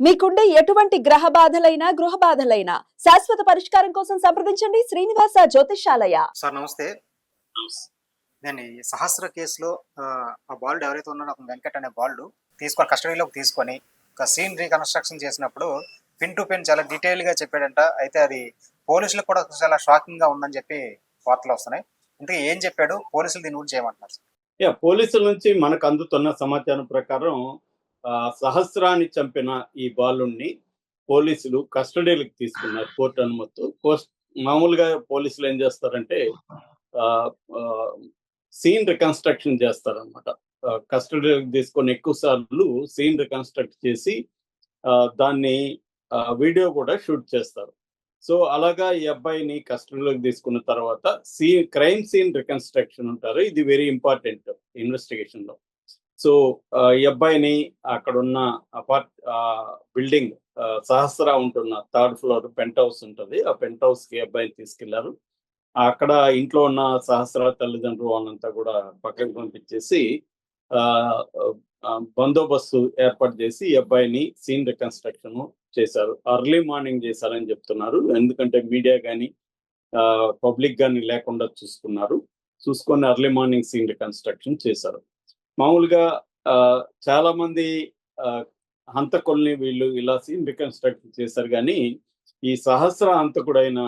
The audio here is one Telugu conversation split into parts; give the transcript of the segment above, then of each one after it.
మీకుండే ఎటువంటి గ్రహ బాధలైనా గృహ బాధలైనా శాశ్వత పరిష్కారం కోసం సంప్రదించండి శ్రీనివాస జ్యోతిషాలయ సార్ నమస్తే. నేను ఈ సహస్ర కేసులో ఆ, ఆ బాలుడు ఎవరైతే ఉన్నాడో అతను వెంకట్ అనే బాలుడు తీసుకొని కస్టడీలోకి తీసుకొని ఒక సీన్ రీకన్స్ట్రక్షన్ చేసినప్పుడు పిన్ టు పిన్ చాలా డీటెయిల్గా చెప్పాడంట. అయితే అది పోలీసులకు కూడా చాలా షాకింగ్గా ఉందని చెప్పి వార్తలు వస్తున్నాయి. ఇంతకీ ఏం చెప్పాడు? పోలీసులు దీని గురించి చేయమంటున్నారు సార్? యా పోలీసుల నుంచి మనకు అందుతున్న సమాచారం ప్రకారం సహస్రాన్ని చంపిన ఈ బాలుణ్ణి పోలీసులు కస్టడీలకు తీసుకున్నారు కోర్టు అనుమతితో. కోస్ట్ మామూలుగా పోలీసులు ఏం చేస్తారంటే సీన్ రికన్స్ట్రక్షన్ చేస్తారనమాట కస్టడీలకు తీసుకొని ఎక్కువ సార్లు సీన్ రికన్స్ట్రక్ట్ చేసి ఆ, దాన్ని వీడియో కూడా షూట్ చేస్తారు. సో అలాగా ఈ అబ్బాయిని కస్టడీలోకి తీసుకున్న తర్వాత సీన్ క్రైమ్ సీన్ రికన్స్ట్రక్షన్ ఉంటారు. ఇది వెరీ ఇంపార్టెంట్ ఇన్వెస్టిగేషన్లో. సో ఆ, ఈ అబ్బాయిని అక్కడ ఉన్న అపార్ట్ బిల్డింగ్ సహస్ర ఉంటున్న థర్డ్ ఫ్లోర్ పెంట్ హౌస్ ఉంటుంది. ఆ పెంట్ హౌస్కి అబ్బాయిని తీసుకెళ్ళారు. అక్కడ ఇంట్లో ఉన్న సహస్ర తల్లిదండ్రులు వాళ్ళంతా కూడా పక్కకు పంపించేసి ఆ, ఆ, బందోబస్తు ఏర్పాటు చేసి ఈ అబ్బాయిని సీన్ రికన్స్ట్రక్షన్ చేశారు. అర్లీ మార్నింగ్ చేశారని చెప్తున్నారు. ఎందుకంటే మీడియా కానీ పబ్లిక్ కానీ లేకుండా చూసుకున్నారు. చూసుకొని అర్లీ మార్నింగ్ సీన్ రికన్స్ట్రక్షన్ చేశారు. మామూలుగా ఆ, చాలా మంది ఆ, హంతకుల్ని వీళ్ళు ఇలా సీన్ రికన్స్ట్రక్ట్ చేశారు కానీ ఈ సహస్ర హంతకుడైన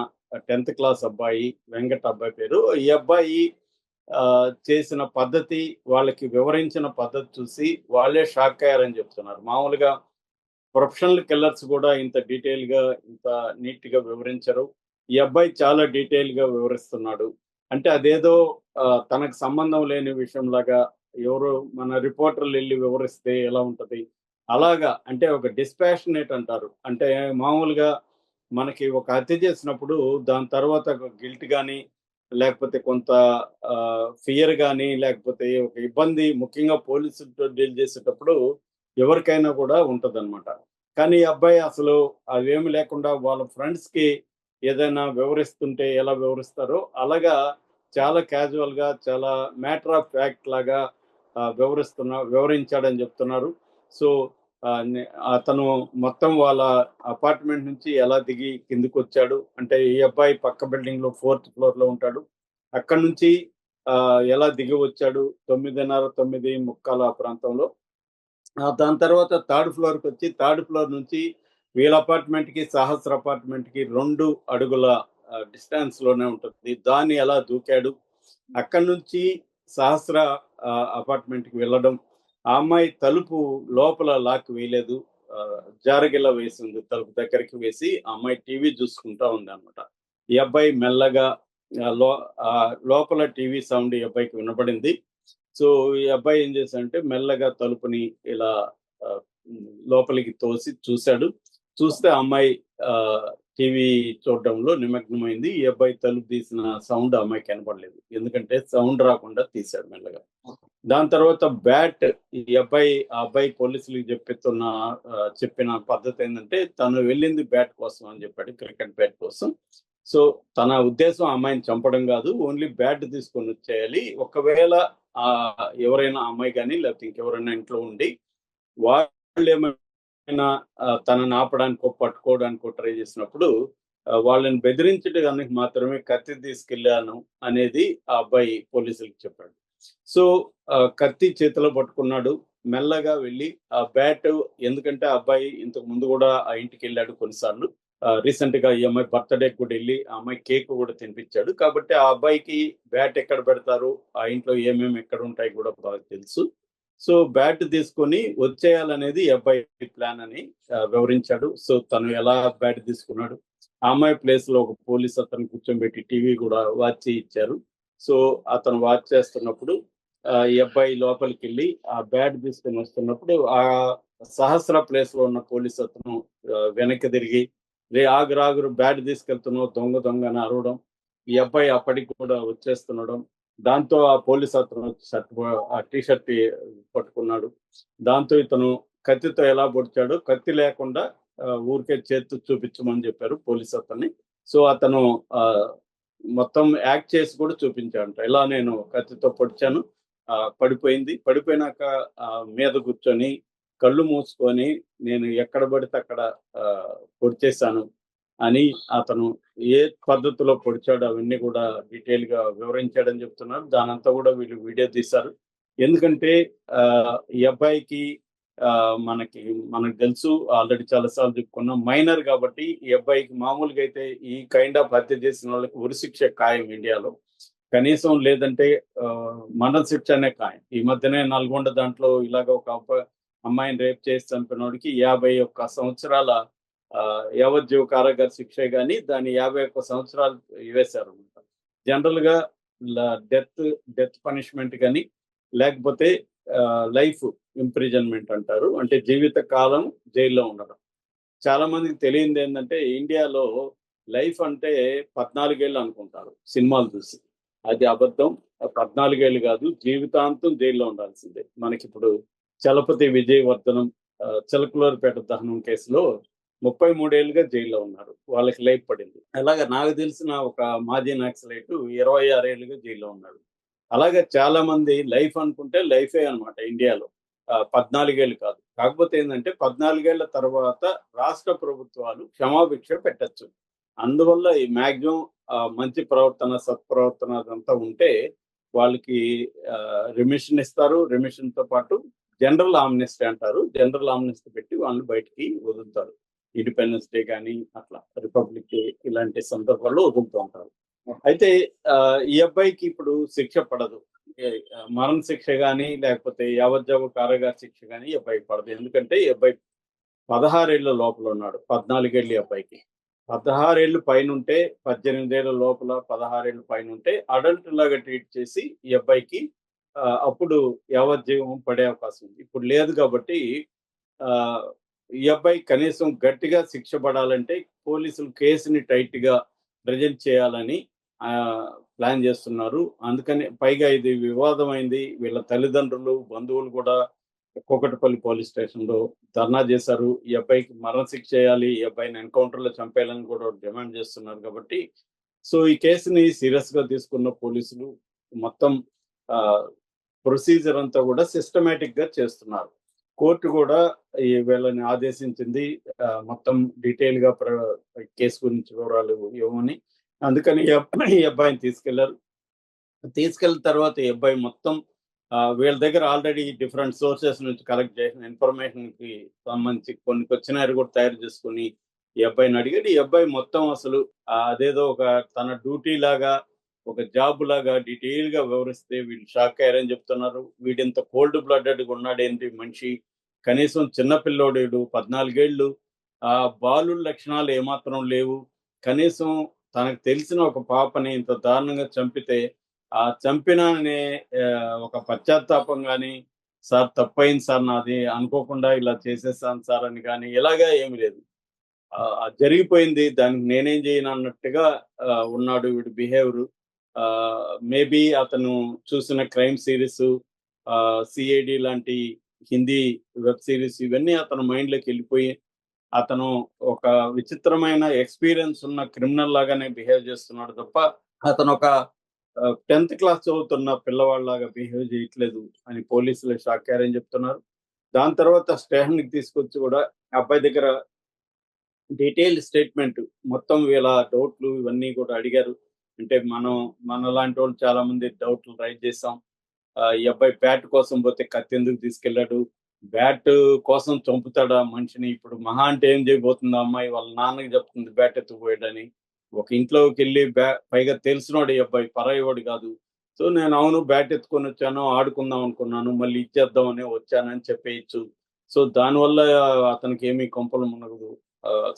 టెన్త్ క్లాస్ అబ్బాయి వెంకట అబ్బాయి పేరు ఈ అబ్బాయి ఆ, చేసిన పద్ధతి వాళ్ళకి వివరించిన పద్ధతి చూసి వాళ్ళే షాక్ అయ్యారని చెప్తున్నారు. మామూలుగా ప్రొఫెషనల్ కిల్లర్స్ కూడా ఇంత డీటెయిల్గా ఇంత నీట్గా వివరించరు. ఈ అబ్బాయి చాలా డీటెయిల్గా వివరిస్తున్నాడు. అంటే అదేదో తనకు సంబంధం లేని విషయంలాగా ఎవరు మన రిపోర్టర్లు వెళ్ళి వివరిస్తే ఎలా ఉంటది? అలాగా అంటే ఒక డిస్పాషనేట్ అంటారు. అంటే మామూలుగా మనకి ఒక హత్య చేసినప్పుడు దాని తర్వాత ఒక గిల్ట్ కానీ లేకపోతే కొంత ఫియర్ కానీ లేకపోతే ఒక ఇబ్బంది ముఖ్యంగా పోలీసులతో డీల్ చేసేటప్పుడు ఎవరికైనా కూడా ఉంటదన్నమాట. కానీ అబ్బాయి అసలు అవేమి లేకుండా వాళ్ళ ఫ్రెండ్స్కి ఏదైనా వివరిస్తుంటే ఎలా వివరిస్తారో అలాగా చాలా క్యాజువల్గా చాలా మ్యాటర్ ఆఫ్ ఫ్యాక్ట్ లాగా వివరిస్తున్నా వివరించాడని చెప్తున్నారు. సో ఆ, నే- అతను మొత్తం వాళ్ళ అపార్ట్మెంట్ నుంచి ఎలా దిగి కిందికి వచ్చాడు అంటే ఈ అబ్బాయి పక్క బిల్డింగ్లో ఫోర్త్ ఫ్లోర్లో ఉంటాడు. అక్కడ నుంచి ఆ, ఎలా దిగి వచ్చాడు? తొమ్మిదిన్నర తొమ్మిది ముక్కాల ఆ ప్రాంతంలో. దాని తర్వాత థర్డ్ ఫ్లోర్కి వచ్చి థర్డ్ ఫ్లోర్ నుంచి వీళ్ళ అపార్ట్మెంట్కి సహస్ర అపార్ట్మెంట్కి రెండు అడుగుల డిస్టెన్స్లోనే ఉంటుంది. దాన్ని ఎలా దూకాడు? అక్కడి నుంచి సహస్ర అపార్ట్మెంట్కి వెళ్ళడం. ఆ అమ్మాయి తలుపు లోపల లాక్ వేయలేదు. ఆ, జారగిల్ల వేసింది తలుపు దగ్గరికి వేసి ఆ అమ్మాయి టీవీ చూసుకుంటా ఉంది అనమాట ఈ అబ్బాయి మెల్లగా లో ఆ, లోపల టీవీ సౌండ్ ఈ అబ్బాయికి వినపడింది. సో ఈ అబ్బాయి ఏం చేశాడంటే మెల్లగా తలుపుని ఇలా లోపలికి తోసి చూశాడు. చూస్తే ఆ అమ్మాయి టీవీ చూడడంలో నిమగ్నమైంది. ఈ అబ్బాయి తలుపు తీసిన సౌండ్ అమ్మాయి కనపడలేదు. ఎందుకంటే సౌండ్ రాకుండా తీశాడు మెల్లగా. దాని తర్వాత బ్యాట్ ఈ అబ్బాయి ఆ అబ్బాయి పోలీసులకు చెప్పిస్తున్న చెప్పిన పద్ధతి ఏంటంటే తను వెళ్ళింది బ్యాట్ కోసం అని చెప్పాడు క్రికెట్ బ్యాట్ కోసం. సో తన ఉద్దేశం అమ్మాయిని చంపడం కాదు. ఓన్లీ బ్యాట్ తీసుకొని వచ్చేయాలి. ఒకవేళ ఆ ఎవరైనా అమ్మాయి కానీ లేకపోతే ఇంకెవరైనా ఇంట్లో ఉండి వాళ్ళు ఏమైనా ఆయన తనని ఆపడానికో పట్టుకోవడానికో ట్రై చేసినప్పుడు వాళ్ళని బెదిరించడానికి మాత్రమే కత్తి తీసుకెళ్ళాను అనేది ఆ అబ్బాయి పోలీసులకు చెప్పాడు. సో కత్తి చేతిలో పట్టుకున్నాడు. మెల్లగా వెళ్ళి ఆ బ్యాట్ ఎందుకంటే ఆ అబ్బాయి ఇంతకు ముందు కూడా ఆ ఇంటికి వెళ్ళాడు కొన్నిసార్లు. రీసెంట్గా ఈ అమ్మాయి బర్త్డే కూడా వెళ్ళి ఆ అమ్మాయి కేక్ కూడా తినిపించాడు. కాబట్టి ఆ అబ్బాయికి బ్యాట్ ఎక్కడ పెడతారు? ఆ ఇంట్లో ఏమేమి ఎక్కడ ఉంటాయి కూడా బాగా తెలుసు. సో బ్యాట్ తీసుకొని వచ్చేయాలనేది అబ్బాయి ప్లాన్ అని వివరించాడు. సో తను ఎలా బ్యాట్ తీసుకున్నాడు ఆ అమ్మాయి ప్లేస్లో ఒక పోలీస్ అతను కూర్చోబెట్టి టీవీ కూడా వాచ్ ఇచ్చారు సో అతను వాచ్ చేస్తున్నప్పుడు ఆ, ఈ అబ్బాయి లోపలికి వెళ్ళి ఆ బ్యాట్ తీసుకొని వస్తున్నప్పుడు ఆ సహస్ర ప్లేస్లో ఉన్న పోలీస్ అతను వెనక్కి తిరిగి రే ఆగురాగురు బ్యాట్ తీసుకెళ్తున్నావు దొంగ దొంగ అని అరవడం. ఈ అబ్బాయి అప్పటికి కూడా వచ్చేస్తుండడం దాంతో ఆ పోలీస్ అతను షర్ట్ ఆ టీ షర్ట్ పట్టుకున్నాడు. దాంతో ఇతను కత్తితో ఎలా పొడిచాడో కత్తి లేకుండా ఊరికే చేతి చూపించమని చెప్పారు పోలీస్ అతన్ని. సో అతను ఆ మొత్తం యాక్ట్ చేసి కూడా చూపించాడంట. ఇలా నేను కత్తితో పొడిచాను ఆ, పడిపోయింది. పడిపోయినాక మీద కూర్చొని కళ్ళు మూసుకొని నేను ఎక్కడ పడితే అక్కడ ఆ, పొడిచేశాను. అని అతను ఏ పద్ధతిలో పొడిచాడు అవన్నీ కూడా డీటెయిల్గా వివరించాడని చెప్తున్నారు. దానంతా కూడా వీళ్ళు వీడియో తీశారు. ఎందుకంటే ఆ, ఈ అబ్బాయికి ఆ, మనకి మనకు తెలుసు ఆల్రెడీ చాలా సార్లు చెప్పుకున్నాం మైనర్ కాబట్టి ఈ అబ్బాయికి మామూలుగా అయితే ఈ కైండ్ ఆఫ్ హత్య చేసిన వాళ్ళకి ఉరిశిక్ష ఖాయం ఇండియాలో. కనీసం లేదంటే ఆ, మరణ శిక్ష అనే ఖాయం. ఈ మధ్యనే నల్గొండ దాంట్లో ఇలాగ ఒక అబ్బాయి అమ్మాయిని రేప్ చేసి చంపినోడికి యాభై ఒక్క సంవత్సరాల యావజ్జీవ కారాగార శిక్ష కానీ దాన్ని యాభై ఒక్క సంవత్సరాలు వేశారు. జనరల్గా డెత్ డెత్ పనిష్మెంట్ కానీ లేకపోతే లైఫ్ ఇంప్రిజన్మెంట్ అంటారు. అంటే జీవిత కాలం జైల్లో ఉండడం. చాలా మందికి తెలియంది ఏంటంటే ఇండియాలో లైఫ్ అంటే పద్నాలుగేళ్ళు అనుకుంటారు సినిమాలు చూసి. అది అబద్ధం పద్నాలుగేళ్ళు కాదు జీవితాంతం జైల్లో ఉండాల్సిందే. మనకి ఇప్పుడు చలపతి విజయవర్ధనం ఆ, చిలకలూరుపేట దహనం కేసులో ముప్పై మూడేళ్ళుగా జైల్లో ఉన్నారు. వాళ్ళకి లైఫ్ పడింది. అలాగే నాకు తెలిసిన ఒక మాజీ నక్సలైట్ ఇరవై ఆరేళ్ళుగా జైల్లో ఉన్నాడు. అలాగే చాలా మంది లైఫ్ అనుకుంటే లైఫే అన్నమాట ఇండియాలో. ఆ, పద్నాలుగేళ్ళు కాదు. కాకపోతే ఏంటంటే పద్నాలుగేళ్ళ తర్వాత రాష్ట్ర ప్రభుత్వాలు క్షమాభిక్ష పెట్టచ్చు. అందువల్ల ఈ మాక్సిమం మంచి ప్రవర్తన సత్ప్రవర్తన అదంతా ఉంటే వాళ్ళకి రిమిషన్ ఇస్తారు. రిమిషన్తో పాటు జనరల్ ఆమ్నెస్టీ అంటారు. జనరల్ ఆమ్నెస్టీ పెట్టి వాళ్ళని బయటికి వదులుతారు. ఇండిపెండెన్స్ డే కానీ అట్లా రిపబ్లిక్ డే ఇలాంటి సందర్భాల్లో వదులుతూ ఉంటారు. అయితే ఈ అబ్బాయికి ఇప్పుడు శిక్ష పడదు. మరణ శిక్ష కానీ లేకపోతే యావజ్జావ కారాగార శిక్ష కానీ ఈ అబ్బాయికి పడదు. ఎందుకంటే ఈ అబ్బాయి పదహారేళ్ళ లోపల ఉన్నాడు పద్నాలుగేళ్ళు ఈ అబ్బాయికి. పదహారేళ్ళు పైన ఉంటే పద్దెనిమిదేళ్ళ లోపల పదహారేళ్ళు పైన ఉంటే అడల్ట్ లాగా ట్రీట్ చేసి ఈ అబ్బాయికి అప్పుడు యావజ్జీవం పడే అవకాశం ఉంది. ఇప్పుడు లేదు కాబట్టి ఆ, ఈ అబ్బాయి కనీసం గట్టిగా శిక్ష పడాలంటే పోలీసులు కేసుని టైట్గా ప్రజెంట్ చేయాలని ఆ, ప్లాన్ చేస్తున్నారు. అందుకని పైగా ఇది వివాదమైంది. వీళ్ళ తల్లిదండ్రులు బంధువులు కూడా కోకటపల్లి పోలీస్ స్టేషన్లో ధర్నా చేశారు. ఈ అబ్బాయికి మరణశిక్ష చేయాలి. ఈ అబ్బాయిని ఎన్కౌంటర్లో చంపేయాలని కూడా డిమాండ్ చేస్తున్నారు కాబట్టి. సో ఈ కేసుని సీరియస్గా తీసుకున్న పోలీసులు మొత్తం ప్రొసీజర్ అంతా కూడా సిస్టమేటిక్గా చేస్తున్నారు. కోర్టు కూడా ఈ వీళ్ళని ఆదేశించింది. ఆ, మొత్తం డీటెయిల్గా ప్ర- కేసు గురించి వివరాలు ఇవ్వమని. అందుకని ఈ అబ్బాయి ఈ అబ్బాయిని తీసుకెళ్ళారు. తీసుకెళ్ళిన తర్వాత ఈ అబ్బాయి మొత్తం వీళ్ళ దగ్గర ఆల్రెడీ డిఫరెంట్ సోర్సెస్ నుంచి కలెక్ట్ చేసిన ఇన్ఫర్మేషన్కి సంబంధించి కొన్ని క్వశ్చనరీ కూడా తయారు చేసుకుని ఈ అబ్బాయిని అడిగాడు. ఈ అబ్బాయి మొత్తం అసలు అదేదో ఒక తన డ్యూటీ లాగా ఒక జాబ్ లాగా డీటెయిల్గా వివరిస్తే వీళ్ళు షాక్ అయ్యారని చెప్తున్నారు. వీడింత కోల్డ్ బ్లడెడ్ ఉన్నాడేంటి మనిషి? కనీసం చిన్నపిల్లోడేడు పద్నాలుగేళ్ళు ఆ బాలు లక్షణాలు ఏమాత్రం లేవు. కనీసం తనకు తెలిసిన ఒక పాపని ఇంత దారుణంగా చంపితే ఆ చంపిన అనే ఒక పశ్చాత్తాపం కానీ సార్ తప్పైంది సార్ నాది అనుకోకుండా ఇలా చేసేసాను సార్ అని కానీ ఇలాగా ఏమి లేదు. ఆ, జరిగిపోయింది దానికి నేనేం చేయను అన్నట్టుగా ఉన్నాడు వీడి బిహేవియర్. మేబీ అతను చూసిన క్రైమ్ సిరీస్ సిఐడి లాంటి హిందీ వెబ్ సిరీస్ ఇవన్నీ అతను మైండ్లోకి వెళ్ళిపోయి అతను ఒక విచిత్రమైన ఎక్స్పీరియన్స్ ఉన్న క్రిమినల్ లాగానే బిహేవ్ చేస్తున్నాడు తప్ప అతను ఒక టెన్త్ క్లాస్ చదువుతున్న పిల్లవాళ్ళలాగా బిహేవ్ చేయట్లేదు అని పోలీసులు షాక్ అయ్యారని చెప్తున్నారు. దాని తర్వాత స్టేషన్కి తీసుకొచ్చి కూడా అబ్బాయి దగ్గర డీటెయిల్ స్టేట్మెంట్ మొత్తం వీళ్ళ డౌట్లు ఇవన్నీ కూడా అడిగారు. అంటే మనం మన లాంటి వాళ్ళు చాలా మంది డౌట్లు రైట్ చేసాం ఈ అబ్బాయి బ్యాట్ కోసం పోతే కత్తి ఎందుకు తీసుకెళ్ళాడు? బ్యాట్ కోసం చంపుతాడా మనిషిని? ఇప్పుడు మహా అంటే ఏం చేయబోతుంది ఆ అమ్మాయి? వాళ్ళ నాన్నకి చెప్తుంది బ్యాట్ ఎత్తుకుపోయాడని. ఒక ఇంట్లోకి వెళ్ళి బ్యా పైగా తెలిసినోడు ఈ అబ్బాయి పరాయివాడు కాదు. సో నేను అవును బ్యాట్ ఎత్తుకొని వచ్చాను ఆడుకుందాం అనుకున్నాను మళ్ళీ ఇచ్చేద్దామని వచ్చానని చెప్పేయచ్చు. సో దానివల్ల అతనికి ఏమీ కొంపలు మునగదు.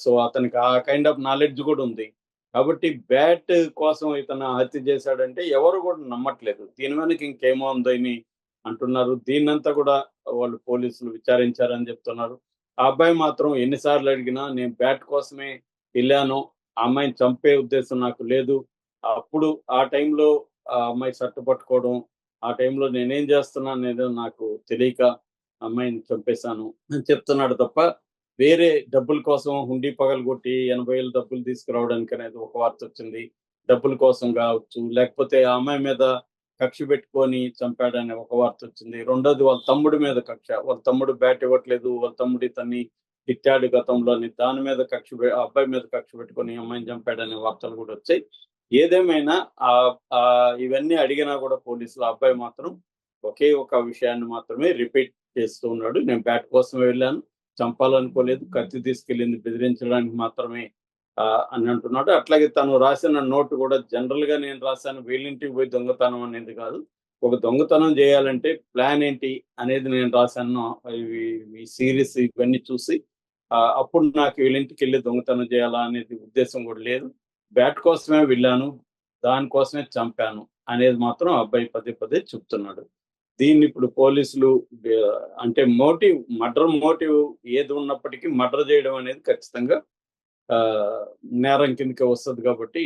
సో అతనికి ఆ కైండ్ ఆఫ్ నాలెడ్జ్ కూడా ఉంది. కాబట్టి బ్యాట్ కోసం ఇతను హత్య చేశాడంటే ఎవరు కూడా నమ్మట్లేదు. దీని వెనక ఇంకేమో ఉందని అంటున్నారు. దీన్నంతా కూడా వాళ్ళు పోలీసులు విచారించారని చెప్తున్నారు. ఆ అబ్బాయి మాత్రం ఎన్నిసార్లు అడిగినా నేను బ్యాట్ కోసమే వెళ్ళాను. ఆ అమ్మాయిని చంపే ఉద్దేశం నాకు లేదు. అప్పుడు ఆ టైంలో ఆ అమ్మాయి షర్ట్ పట్టుకోవడం ఆ టైంలో నేనేం చేస్తున్నా అనేది నాకు తెలియక అమ్మాయిని చంపేశాను అని చెప్తున్నాడు తప్ప వేరే డబ్బుల కోసం హుండీ పగలు కొట్టి ఎనభై వేలు డబ్బులు తీసుకురావడానికి అనేది ఒక వార్త వచ్చింది. డబ్బుల కోసం కావచ్చు లేకపోతే ఆ అమ్మాయి మీద కక్ష పెట్టుకొని చంపాడనే ఒక వార్త వచ్చింది. రెండోది వాళ్ళ తమ్ముడి మీద కక్ష. వాళ్ళ తమ్ముడు బ్యాట్ ఇవ్వట్లేదు వాళ్ళ తమ్ముడి తన్ని తిట్టాడు గతంలోని దాని మీద కక్ష ఆ అబ్బాయి మీద కక్ష పెట్టుకొని అమ్మాయిని చంపాడనే వార్తలు కూడా వచ్చాయి. ఏదేమైనా ఆ ఆ ఇవన్నీ అడిగినా కూడా పోలీసులు ఆ అబ్బాయి మాత్రం ఒకే ఒక విషయాన్ని మాత్రమే రిపీట్ చేస్తూ ఉన్నాడు. నేను బ్యాట్ కోసం వెళ్ళాను. చంపాలనుకోలేదు కత్తి తీసుకెళ్ళింది బెదిరించడానికి మాత్రమే ఆ, అని అంటున్నాడు. అట్లాగే తను రాసిన నోటు కూడా జనరల్గా నేను రాశాను వీళ్ళింటికి పోయి దొంగతనం అనేది కాదు. ఒక దొంగతనం చేయాలంటే ప్లాన్ ఏంటి అనేది నేను రాశాను ఇవి ఈ సిరీస్ ఇవన్నీ చూసి అప్పుడు నాకు వీళ్ళింటికి వెళ్ళి దొంగతనం చేయాలా అనేది ఉద్దేశం కూడా లేదు. బ్యాట్ కోసమే వెళ్ళాను దానికోసమే చంపాను అనేది మాత్రం ఆ అబ్బాయి పదే పదే చెప్తున్నాడు. దీన్ని ఇప్పుడు పోలీసులు అంటే మోటివ్ మర్డర్ మోటివ్ ఏది ఉన్నప్పటికీ మర్డర్ చేయడం అనేది ఖచ్చితంగా ఆ, నేరం కిందకి వస్తుంది కాబట్టి